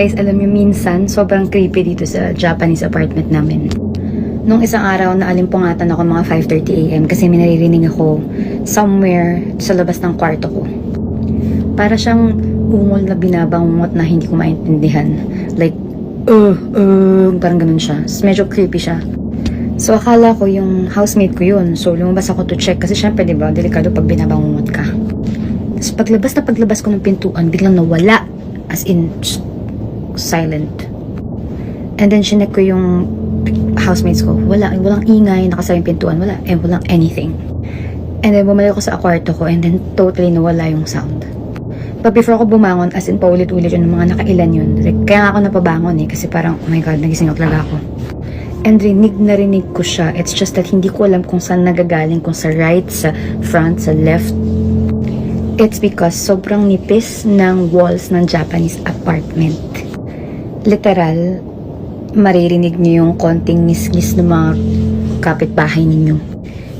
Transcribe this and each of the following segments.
Guys, alam niyo minsan, sobrang creepy dito sa Japanese apartment namin. Nung isang araw, naalimpungatan ako mga 5.30am kasi may naririnig ako somewhere sa labas ng kwarto ko. Para siyang ungol na binabangungot na hindi ko maintindihan. Like, uh, uh, parang ganun siya. So, medyo creepy siya. So, akala ko yung housemate ko yun. So, lumabas ako to check kasi syempre, di ba, delikado pag binabangungot ka. Tapos paglabas na paglabas ko ng pintuan, biglang nawala. As in, s- silent. And then, chinek ko yung housemates ko. Wala, walang ingay, nakasara yung pintuan, wala, and walang anything. And then, bumalik ako sa kwarto ko, and then, totally nawala yung sound. But before ako bumangon, as in, paulit-ulit yun, mga nakailan yun. Like, kaya nga ako napabangon eh, kasi parang, oh my God, nagising ako talaga ako. And rinig na rinig ko siya. It's just that hindi ko alam kung saan nagagaling, kung sa right, sa front, sa left. It's because sobrang nipis ng walls ng Japanese apartment. Literal, maririnig niyo yung konting ngis-ngis ng mga kapitbahay ninyo.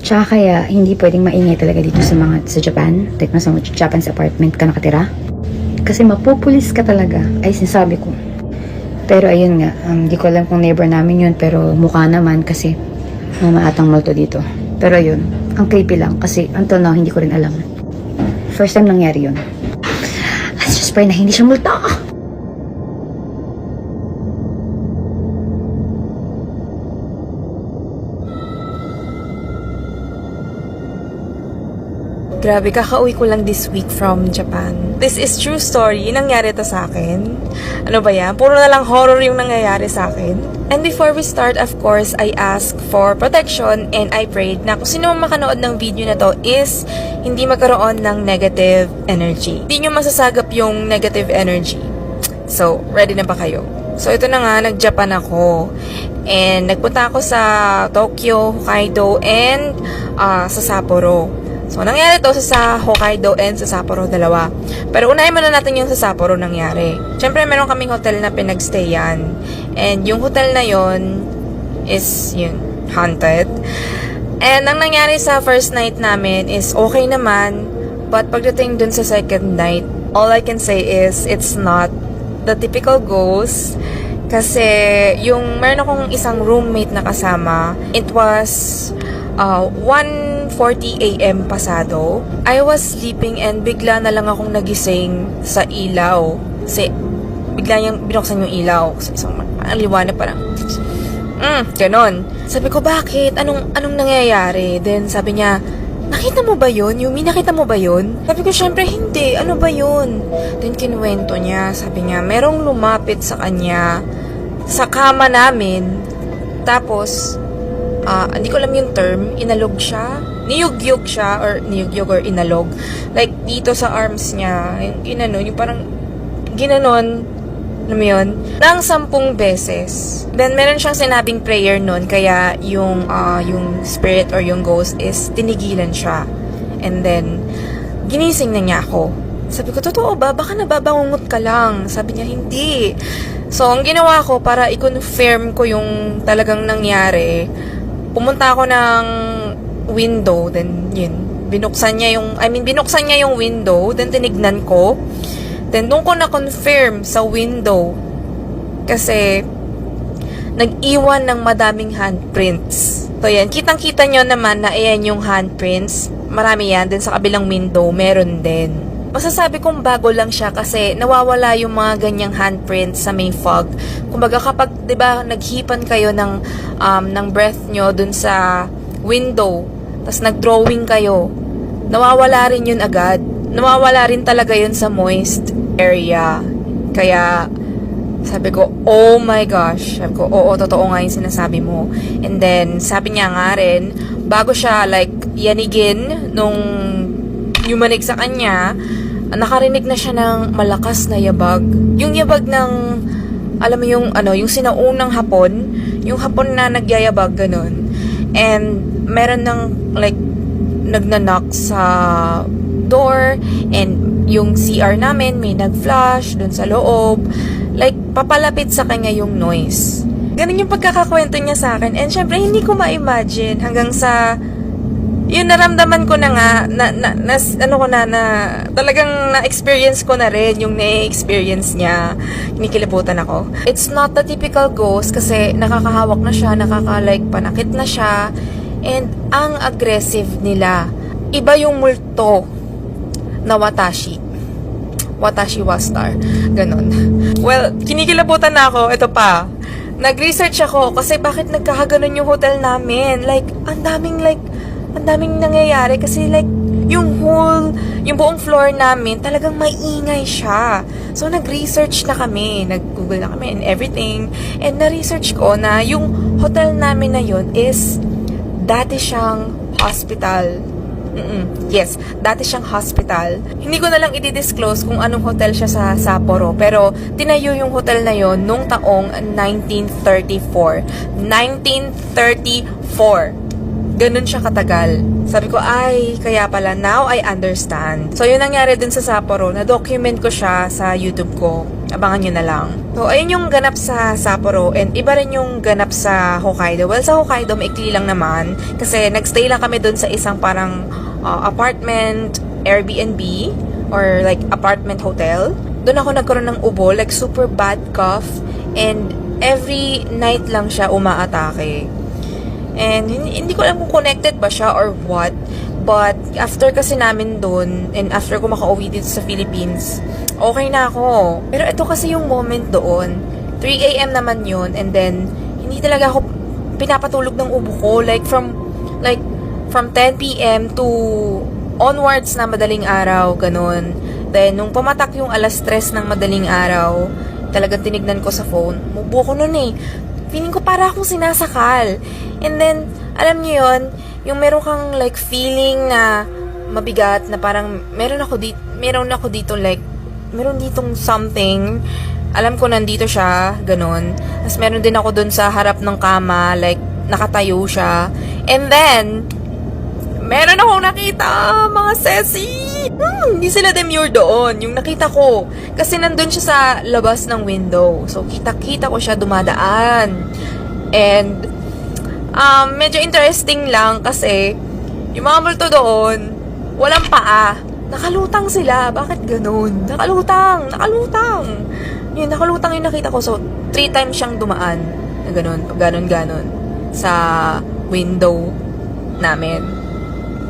Tsaka kaya, hindi pwedeng maingay talaga dito sa mga sa Japan. Like, nasa Japan's apartment ka nakatira. Kasi mapupulis ka talaga, ay sinasabi ko. Pero ayun nga, um, di ko alam kung neighbor namin yun, pero mukha naman kasi mamaatang multo dito. Pero ayun, ang creepy lang kasi until now, hindi ko rin alam. First time nangyari yun. Let's just pray na hindi siya multo. Grabe, kakauwi ko lang this week from Japan. This is true story. Nangyari to sa akin. Ano ba yan? Puro na lang horror yung nangyayari sa akin. And before we start, of course, I ask for protection and I prayed na kung sino man makanood ng video na to is hindi magkaroon ng negative energy. Hindi nyo masasagap yung negative energy. So, ready na ba kayo? So, ito na nga, nag-Japan ako. And nagpunta ako sa Tokyo, Hokkaido, and ah, sa Sapporo. So, nangyari to sa, Hokkaido and sa Sapporo, dalawa. Pero unahin muna natin yung sa Sapporo nangyari. Siyempre, meron kaming hotel na pinagstayan. And yung hotel na yon is, yun, haunted. And ang nangyari sa first night namin is okay naman. But pagdating dun sa second night, all I can say is it's not the typical ghost. Kasi yung meron akong isang roommate na kasama, it was uh, 1.40 a.m. pasado. I was sleeping and bigla na lang akong nagising sa ilaw. Kasi bigla niyang binuksan yung ilaw. Kasi isang ang liwanag parang Mm, ganon. Sabi ko, bakit? Anong, anong nangyayari? Then sabi niya, nakita mo ba yun? Yumi, nakita mo ba yun? Sabi ko, syempre hindi. Ano ba yun? Then kinuwento niya. Sabi niya, merong lumapit sa kanya sa kama namin. Tapos, ah, hindi ko alam yung term, inalog siya. Niyugyug siya, or niyugyug or inalog. Like, dito sa arms niya, yung ginano, yung parang, ginanon, alam mo yun? Nang sampung beses. Then, meron siyang sinabing prayer nun, kaya yung, ah, yung spirit or yung ghost is tinigilan siya. And then, ginising na niya ako. Sabi ko, totoo ba? Baka nababangungot ka lang. Sabi niya, hindi. So, ang ginawa ko para i-confirm ko yung talagang nangyari, pumunta ako ng window, then yun, binuksan niya yung, I mean, binuksan niya yung window, then tinignan ko, Then, doon ko na-confirm sa window. Kasi, nag-iwan ng madaming handprints. So, yan. Kitang-kita nyo naman na ayan yung handprints. Marami yan. Then, sa kabilang window, meron din. Masasabi kong bago lang siya kasi nawawala yung mga ganyang handprints sa may fog. Kumbaga kapag, 'di ba, naghipan kayo ng um, ng breath nyo dun sa window, tapos nag-drawing kayo, nawawala rin yun agad. Nawawala rin talaga yun sa moist area. Kaya, sabi ko, oh my gosh. Sabi ko, oo, totoo nga yung sinasabi mo. And then, sabi niya nga rin, bago siya, like, yanigin nung yumanig sa kanya, nakarinig na siya ng malakas na yabag. Yung yabag ng, alam mo yung, ano, yung sinaunang hapon, yung hapon na nagyayabag, ganun. And, meron ng, like, nagnanak sa door and yung CR namin may nag-flash dun sa loob. Like, papalapit sa kanya yung noise. Ganun yung pagkakakwento niya sa akin. And syempre, hindi ko ma-imagine hanggang sa, yun naramdaman ko na nga, na, na, nas- ano ko na, na talagang na-experience ko na rin yung na-experience niya. Kinikilabutan ako. It's not the typical ghost kasi nakakahawak na siya, nakaka-like panakit na siya, and ang aggressive nila. Iba yung multo na watashi. Watashi Wastar. Ganon. Well, kinikilabutan na ako. Ito pa. Nag-research ako kasi bakit nagkakaganon yung hotel namin. Like, ang daming like, ang daming nangyayari kasi like, yung whole, yung buong floor namin, talagang maingay siya. So, nag-research na kami. Nag-google na kami and everything. And na-research ko na yung hotel namin na yun is dati siyang hospital. Mm-mm. Yes, dati siyang hospital. Hindi ko na lang i-disclose kung anong hotel siya sa Sapporo. Pero, tinayo yung hotel na yon nung taong 1934. 1934. Ganun siya katagal. Sabi ko, ay, kaya pala, now I understand. So, yun nangyari dun sa Sapporo. Na-document ko siya sa YouTube ko. Abangan nyo na lang. So, ayun yung ganap sa Sapporo and iba rin yung ganap sa Hokkaido. Well, sa Hokkaido, maikli lang naman. Kasi nagstay lang kami dun sa isang parang uh, apartment, Airbnb, or like apartment hotel. Doon ako nagkaroon ng ubo, like super bad cough. And every night lang siya umaatake. And hindi ko alam kung connected ba siya or what. But after kasi namin doon, and after ko makauwi dito sa Philippines, okay na ako. Pero ito kasi yung moment doon. 3 a.m. naman yun, and then, hindi talaga ako pinapatulog ng ubo ko. Like, from, like, from 10 p.m. to onwards na madaling araw, ganun. Then, nung pumatak yung alas 3 ng madaling araw, talagang tinignan ko sa phone. Mubo ko nun eh. Feeling ko para akong sinasakal. And then, alam niyo yon yung meron kang like feeling na mabigat na parang meron ako dito, meron ako dito like meron ditong something. Alam ko nandito siya, ganun. Tapos meron din ako dun sa harap ng kama, like nakatayo siya. And then, meron akong nakita, mga sesi. Hmm, hindi sila demure doon. Yung nakita ko. Kasi nandun siya sa labas ng window. So, kita-kita ko siya dumadaan. And, um, medyo interesting lang kasi, yung mga multo doon, walang paa. Nakalutang sila. Bakit ganun? Nakalutang! Nakalutang! Yun, nakalutang yung nakita ko. So, three times siyang dumaan. Na ganun, pag ganun-ganon. Sa window namin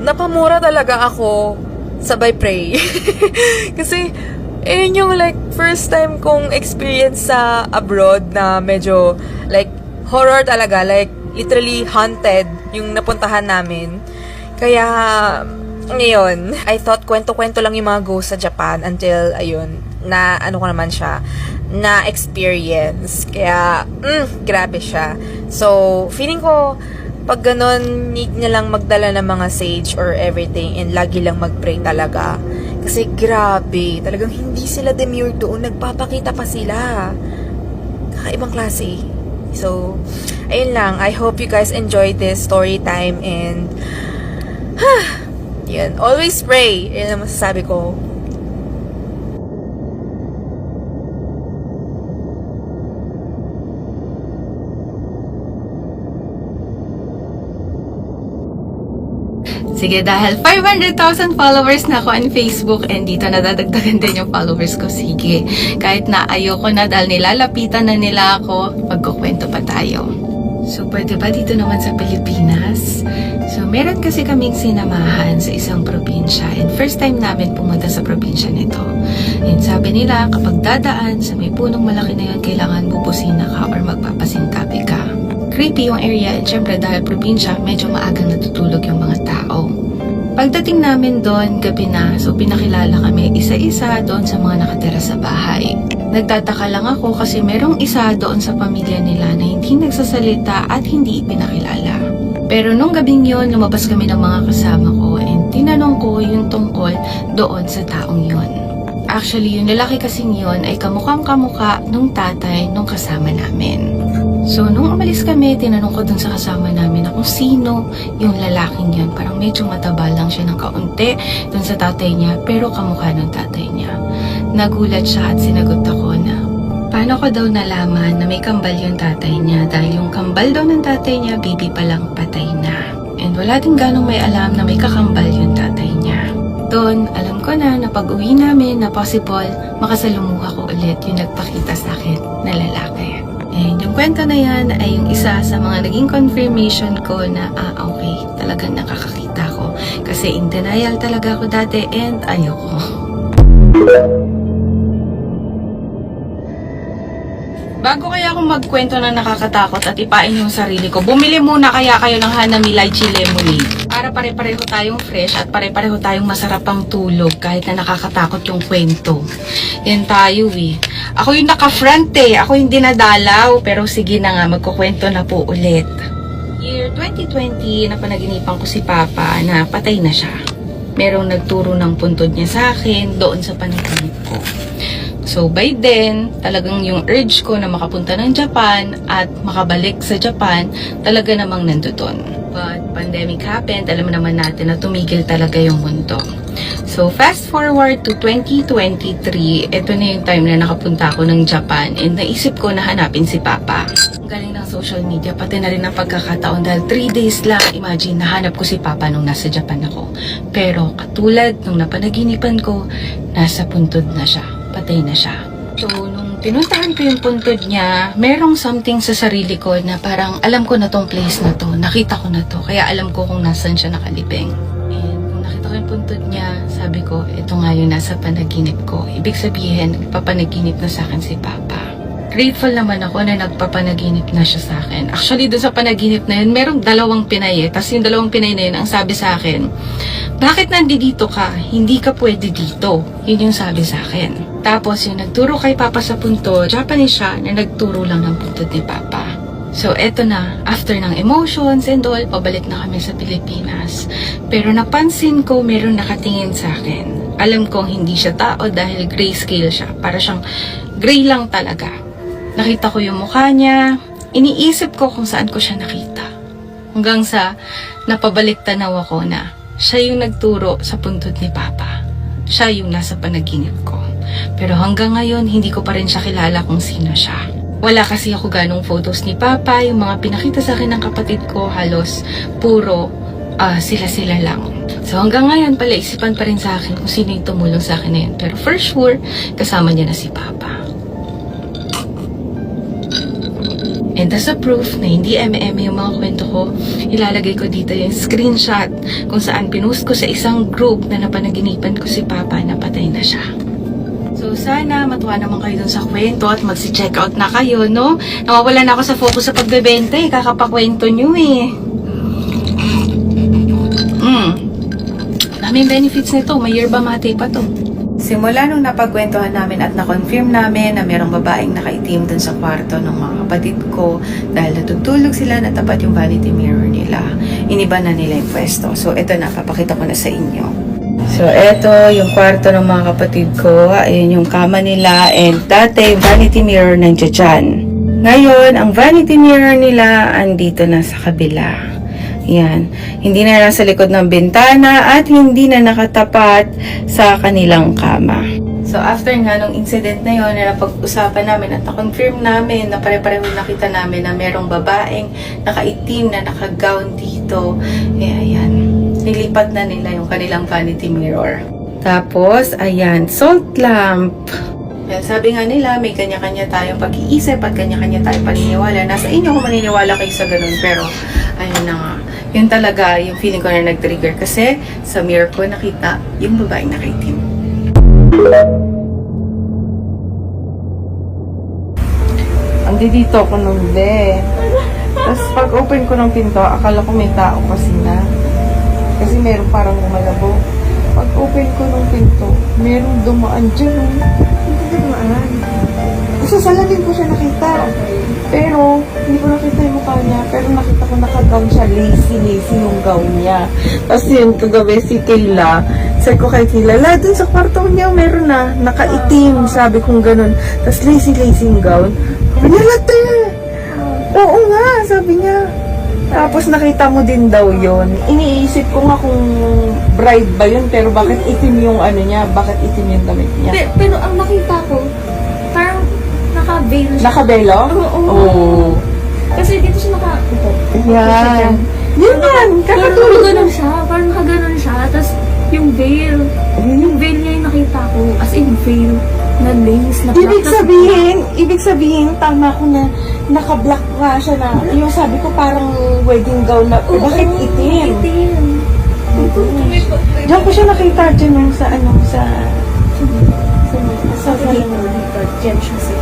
napamura talaga ako sabay pray. Kasi, eh, yung like, first time kong experience sa abroad na medyo, like, horror talaga. Like, literally haunted yung napuntahan namin. Kaya, ngayon, I thought kwento-kwento lang yung mga ghosts sa Japan until, ayun, na ano ko naman siya, na experience. Kaya, mm, grabe siya. So, feeling ko, pag ganun, need niya lang magdala ng mga sage or everything and lagi lang mag-pray talaga. Kasi grabe, talagang hindi sila demure doon, nagpapakita pa sila. Kakaibang klase. So, ayun lang. I hope you guys enjoyed this story time and yun, always pray. Yun ang masasabi ko. Sige, dahil 500,000 followers na ako on Facebook and dito nadadagdagan din yung followers ko. Sige, kahit na ayoko na dahil nilalapitan na nila ako, magkukwento pa tayo. So, pwede ba dito naman sa Pilipinas? So, meron kasi kaming sinamahan sa isang probinsya and first time namin pumunta sa probinsya nito. And sabi nila, kapag dadaan sa may punong malaki na yun, kailangan bubusina ka or magpapasintabi ka creepy yung area at syempre dahil probinsya, medyo maagang natutulog yung mga tao. Pagdating namin doon, gabi na, so pinakilala kami isa-isa doon sa mga nakatira sa bahay. Nagtataka lang ako kasi merong isa doon sa pamilya nila na hindi nagsasalita at hindi ipinakilala. Pero nung gabing yon, lumabas kami ng mga kasama ko and tinanong ko yung tungkol doon sa taong yon. Actually, yung lalaki kasing yon ay kamukhang kamuka nung tatay nung kasama namin. So, nung umalis kami, tinanong ko dun sa kasama namin na kung sino yung lalaking yun. Parang medyo mataba lang siya ng kaunti dun sa tatay niya, pero kamukha ng tatay niya. Nagulat siya at sinagot ako na, paano ko daw nalaman na may kambal yung tatay niya dahil yung kambal daw ng tatay niya, baby pa lang patay na. And wala din ganong may alam na may kakambal yung tatay niya. Doon, alam ko na na pag uwi namin na possible, makasalumuha ko ulit yung nagpakita sa akin na lalaki. Kwento na yan ay yung isa sa mga naging confirmation ko na, ah, okay, talagang nakakakita ko. Kasi in denial talaga ako dati and ayoko. Bago kaya akong magkwento na nakakatakot at ipain yung sarili ko, bumili muna kaya kayo ng Hanami Lychee Lemonade. Para pare-pareho tayong fresh at pare-pareho tayong masarap ang tulog kahit na nakakatakot yung kwento. Yan tayo eh. Ako yung naka-front eh. Ako yung dinadalaw. Pero sige na nga, magkukwento na po ulit. Year 2020, napanaginipan ko si Papa na patay na siya. Merong nagturo ng puntod niya sa akin doon sa panaginip ko. So by then, talagang yung urge ko na makapunta ng Japan at makabalik sa Japan, talaga namang nandoon. But pandemic happened, alam naman natin na tumigil talaga yung mundo. So fast forward to 2023, ito na yung time na nakapunta ako ng Japan and naisip ko na hanapin si Papa. Galing ng social media, pati na rin ang pagkakataon dahil 3 days lang, imagine, nahanap ko si Papa nung nasa Japan ako. Pero katulad nung napanaginipan ko, nasa puntod na siya patay na siya. So, pinuntahan ko yung puntod niya, merong something sa sarili ko na parang alam ko na tong place na to, nakita ko na to, kaya alam ko kung nasan siya nakalibing. And nakita ko yung puntod niya, sabi ko, ito nga yung nasa panaginip ko. Ibig sabihin, nagpapanaginip na sa akin si Papa. Grateful naman ako na nagpapanaginip na siya sa akin. Actually, doon sa panaginip na yun, merong dalawang Pinay eh. Tapos yung dalawang Pinay na yun, ang sabi sa akin, bakit nandito ka? Hindi ka pwede dito. Yun yung sabi sa akin. Tapos yung nagturo kay Papa sa punto, Japanese siya na nagturo lang ng puntod ni Papa. So, eto na. After ng emotions and all, pabalik na kami sa Pilipinas. Pero napansin ko, meron nakatingin sa akin. Alam kong hindi siya tao dahil grayscale siya. Para siyang gray lang talaga. Nakita ko yung mukha niya. Iniisip ko kung saan ko siya nakita. Hanggang sa napabalik tanaw ako na siya yung nagturo sa puntod ni Papa. Siya yung nasa panaginip ko. Pero hanggang ngayon, hindi ko pa rin siya kilala kung sino siya. Wala kasi ako ganong photos ni Papa. Yung mga pinakita sa akin ng kapatid ko, halos puro ah, sila-sila lang. So hanggang ngayon, pala isipan pa rin sa akin kung sino yung tumulong sa akin na yun. Pero for sure, kasama niya na si Papa. And as a proof na hindi eme-eme yung mga kwento ko, ilalagay ko dito yung screenshot kung saan pinost ko sa isang group na napanaginipan ko si Papa na patay na siya. So sana matuwa naman kayo dun sa kwento at magsi-check out na kayo, no? Nawawala na ako sa focus sa pagbebenta eh, kakapakwento nyo eh. Mm. Daming benefits nito, may yerba mate pa to. Simula nung napagkwentuhan namin at na-confirm namin na merong babaeng nakaitim dun sa kwarto ng mga kapatid ko dahil natutulog sila na tapat yung vanity mirror nila. Iniba na nila yung pwesto. So, ito na, papakita ko na sa inyo. So, ito yung kwarto ng mga kapatid ko. Ayun yung kama nila. And dati, vanity mirror nandiyan dyan. Ngayon, ang vanity mirror nila andito na sa kabila. Yan. Hindi na nasa likod ng bintana at hindi na nakatapat sa kanilang kama. So, after nga nung incident na yon na napag-usapan namin at na-confirm namin na pare-pareho nakita namin na merong babaeng nakaitim na naka-gown dito. Eh, ayan. Nilipat na nila yung kanilang vanity mirror. Tapos, ayan, salt lamp. Yan, sabi nga nila, may kanya-kanya tayong pag-iisip at kanya-kanya tayong paniniwala. Nasa inyo kung maniniwala kayo sa ganun, pero ayun na nga. Yun talaga yung feeling ko na nag-trigger kasi sa mirror ko nakita yung babaeng nakaitim. Andi dito ako nung be. Tapos pag open ko ng pinto, akala ko may tao kasi na. Kasi meron parang gumalabo. Pag open ko ng pinto, meron dumaan dyan. Hindi dumaan. Sa salamin ko siya nakita. Pero, hindi ko nakita yung mukha niya. Pero nakita ko naka-gown siya. Lazy-lazy yung gown niya. Tapos yun, kagabi si Kayla. Sabi ko kay Kayla, la, dun sa kwarto niya, meron na. Nakaitim. Sabi kong ganun. Tapos lazy-lazy yung gown. Sabi niya, late. Oo nga, sabi niya. Tapos nakita mo din daw yon. Iniisip ko nga kung bride ba yun, pero bakit itim yung ano niya, bakit itim yung damit niya? Pero, pero ang nakita ko, naka-veil siya. Nakabelo? Oo. Oo. Kasi dito siya naka-upo. Yan. Yan! Parang Kakatulog nakaganon siya. Parang nakaganon siya. Tapos yung veil. Yung veil niya yung nakita ko. As in veil. Na lace, na black. Ibig sabihin, ibig sabihin, tama ko na naka-black nga siya na, yung sabi ko parang wedding gown na, Oo, bakit itim? Itim. Diyan ko siya nakita dyan yung sa ano, sa, sa salamin. Diyan siya sa Sa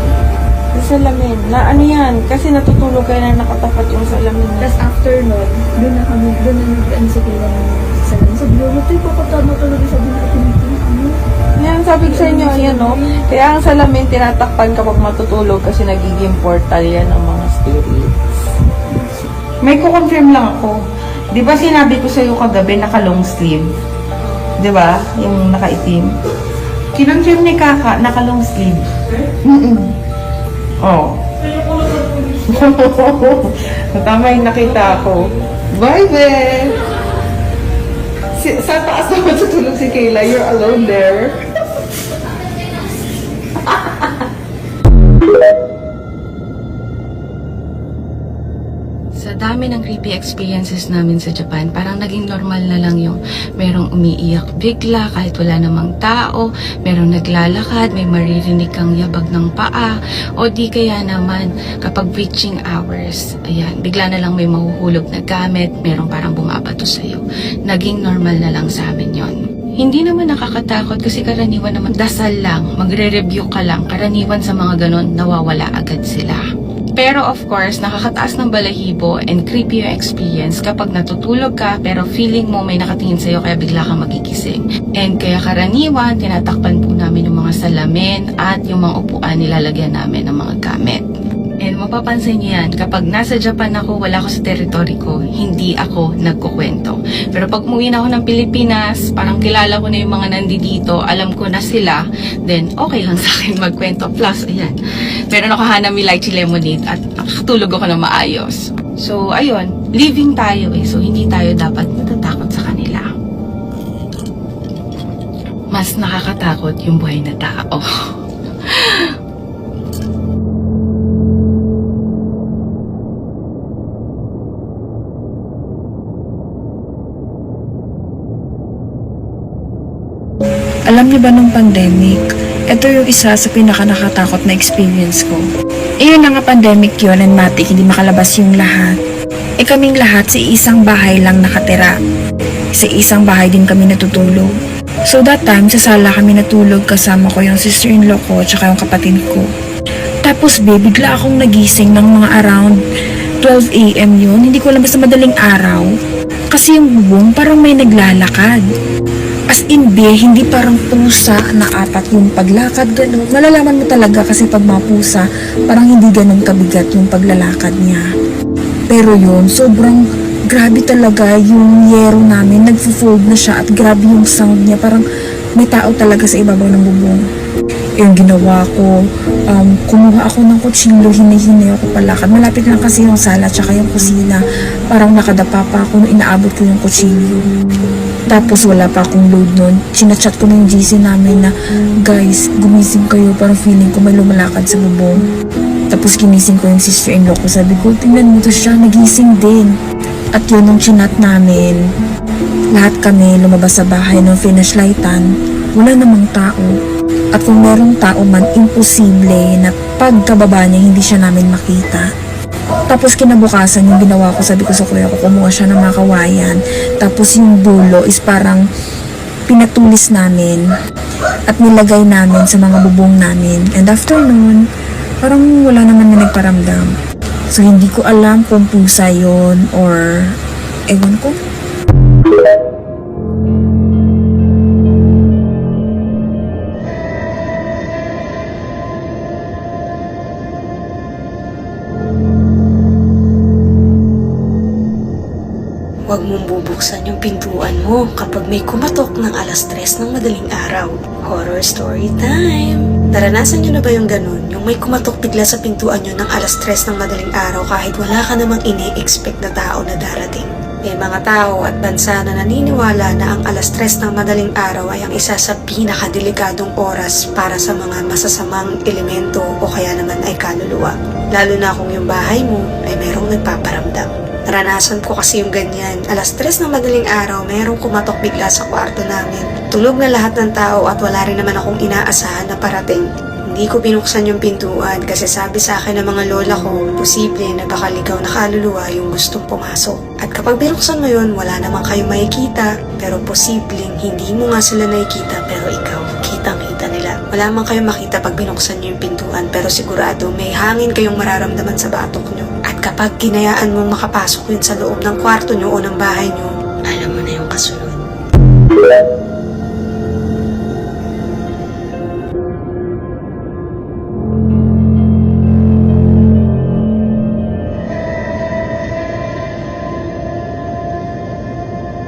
salamin. Na ano yan, kasi natutulog kayo na nakatapat yung salamin. Tapos after nun, doon na kami, doon na nag-ano sa kila ng salamin. Sabi ko, ito yung papatama talaga sabi na tinitin. Ano? Yan, sabi ko sa inyo, yan no. Kaya ang salamin tinatakpan kapag matutulog kasi nagiging portal yan ng mga spirits. May kukonfirm lang ako. Di ba sinabi ko sa iyo kagabi naka long sleeve? Di ba? Yung nakaitim. Kinonfirm ni Kaka naka long sleeve. Mm-mm. Oh. Tama yung nakita ko. Bye, Beth! Si, sa taas naman tutulog si Kayla. You're alone there. Sa dami ng creepy experiences namin sa Japan, parang naging normal na lang yung merong umiiyak bigla kahit wala namang tao, merong naglalakad, may maririnig kang yabag ng paa, o di kaya naman kapag witching hours, ayan, bigla na lang may mahuhulog na gamit, merong parang bumabato sa'yo. Naging normal na lang sa amin yon. Hindi naman nakakatakot kasi karaniwan naman dasal lang, magre-review ka lang, karaniwan sa mga ganon, nawawala agad sila. Pero of course, nakakataas ng balahibo and creepy yung experience kapag natutulog ka pero feeling mo may nakatingin sa'yo kaya bigla kang magigising. And kaya karaniwan, tinatakpan po namin yung mga salamin at yung mga upuan nilalagyan namin ng mga gamit. And mapapansin niyo yan, kapag nasa Japan ako, wala ako sa territory ko, hindi ako nagkukwento. Pero pag umuwi na ako ng Pilipinas, parang kilala ko na yung mga nandito, alam ko na sila, then okay lang sa akin magkwento. Plus, ayan, meron ako hanami lychee lemonade at nakatulog ako na maayos. So, ayun, living tayo eh. So, hindi tayo dapat natatakot sa kanila. Mas nakakatakot yung buhay na tao. Alam niyo ba nung pandemic, ito yung isa sa pinaka nakatakot na experience ko. Iyon na nga pandemic yun and matik hindi makalabas yung lahat. E kaming lahat sa isang bahay lang nakatira. Sa isang bahay din kami natutulog. So that time, sa sala kami natulog kasama ko yung sister-in-law ko tsaka yung kapatid ko. Tapos be, bigla akong nagising ng mga around 12 a.m. yun. Hindi ko alam basta madaling araw. Kasi yung bubong parang may naglalakad. As in, be, hindi parang pusa na apat yung paglakad, gano'n. Malalaman mo talaga kasi pag mga pusa, parang hindi ganun kabigat yung paglalakad niya. Pero yun, sobrang grabe talaga yung yero namin. Nagfo-fold na siya at grabe yung sound niya. Parang may tao talaga sa ibabaw ng bubong. Yung ginawa ko, um, kumuha ako ng kutsilyo, hinay-hinay ako palakad. Malapit lang kasi yung sala tsaka yung kusina. Parang nakadapa pa ako nung inaabot ko yung kutsilyo. Tapos wala pa akong load nun. Sinachat ko yung GC namin na, guys, gumising kayo. Parang feeling ko may lumalakad sa bubong. Tapos ginising ko yung sister-in-law ko. Sabi ko, tingnan mo to siya, nagising din. At yun nung chinat namin, lahat kami lumabas sa bahay nung finish lightan. Wala namang tao. At kung merong tao man, imposible na pagkababa niya hindi siya namin makita. Tapos kinabukasan yung ginawa ko, sabi ko sa kuya ko, kumuha siya ng mga kawayan. Tapos yung dulo is parang pinatulis namin at nilagay namin sa mga bubong namin. And after nun, parang wala naman na nagparamdam. So hindi ko alam kung pusa yon or ewan ko. Huwag mong bubuksan yung pintuan mo kapag may kumatok ng alas tres ng madaling araw. Horror story time! Naranasan nyo na ba yung ganun? Yung may kumatok bigla sa pintuan nyo ng alas tres ng madaling araw kahit wala ka namang ini-expect na tao na darating. May mga tao at bansa na naniniwala na ang alas tres ng madaling araw ay ang isa sa pinakadelikadong oras para sa mga masasamang elemento o kaya naman ay kaluluwa. Lalo na kung yung bahay mo ay merong nagpaparamdam. Naranasan ko kasi yung ganyan. Alas tres ng madaling araw, mayroong kumatok bigla sa kwarto namin. Tulog na lahat ng tao at wala rin naman akong inaasahan na parating. Hindi ko binuksan yung pintuan kasi sabi sa akin ng mga lola ko, posible na baka ligaw na kaluluwa yung gustong pumasok. At kapag binuksan mo yun, wala naman kayong makikita, pero posibleng hindi mo nga sila nakikita pero ikaw, kitang-kita nila. Wala man kayong makita pag binuksan nyo yung pintuan pero sigurado may hangin kayong mararamdaman sa batok nyo. At kapag ginayaan mong makapasok yun sa loob ng kwarto nyo o ng bahay nyo, alam mo na yung kasunod.